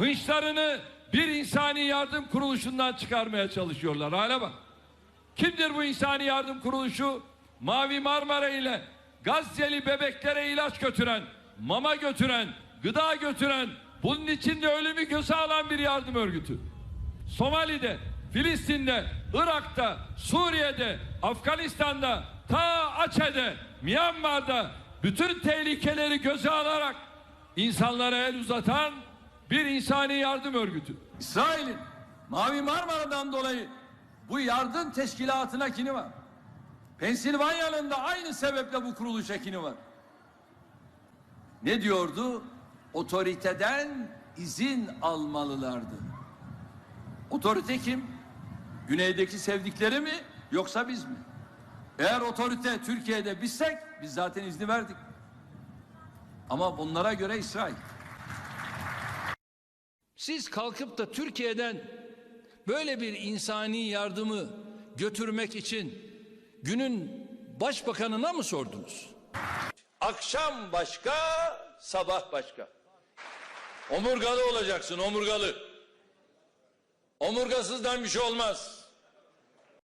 hınçlarını bir insani yardım kuruluşundan çıkarmaya çalışıyorlar. Hale bak. Kimdir bu insani yardım kuruluşu? Mavi Marmara ile Gazze'li bebeklere ilaç götüren, mama götüren, gıda götüren, bunun içinde ölümü göze alan bir yardım örgütü. Somali'de, Filistin'de, Irak'ta, Suriye'de, Afganistan'da, ta Açe'de, Myanmar'da bütün tehlikeleri göze alarak insanlara el uzatan bir insani yardım örgütü. İsrail'in Mavi Marmara'dan dolayı bu yardım teşkilatına kini var. Pensilvanya'nın da aynı sebeple bu kuruluş ekini var. Ne diyordu? Otoriteden izin almalılardı. Otorite kim? Güneydeki sevdikleri mi yoksa biz mi? Eğer otorite Türkiye'de bizsek biz zaten izni verdik. Ama bunlara göre İsrail. Siz kalkıp da Türkiye'den böyle bir insani yardımı götürmek için günün başbakanına mı sordunuz? Akşam başka, sabah başka. Omurgalı olacaksın, omurgalı. Omurgasızdan bir şey olmaz.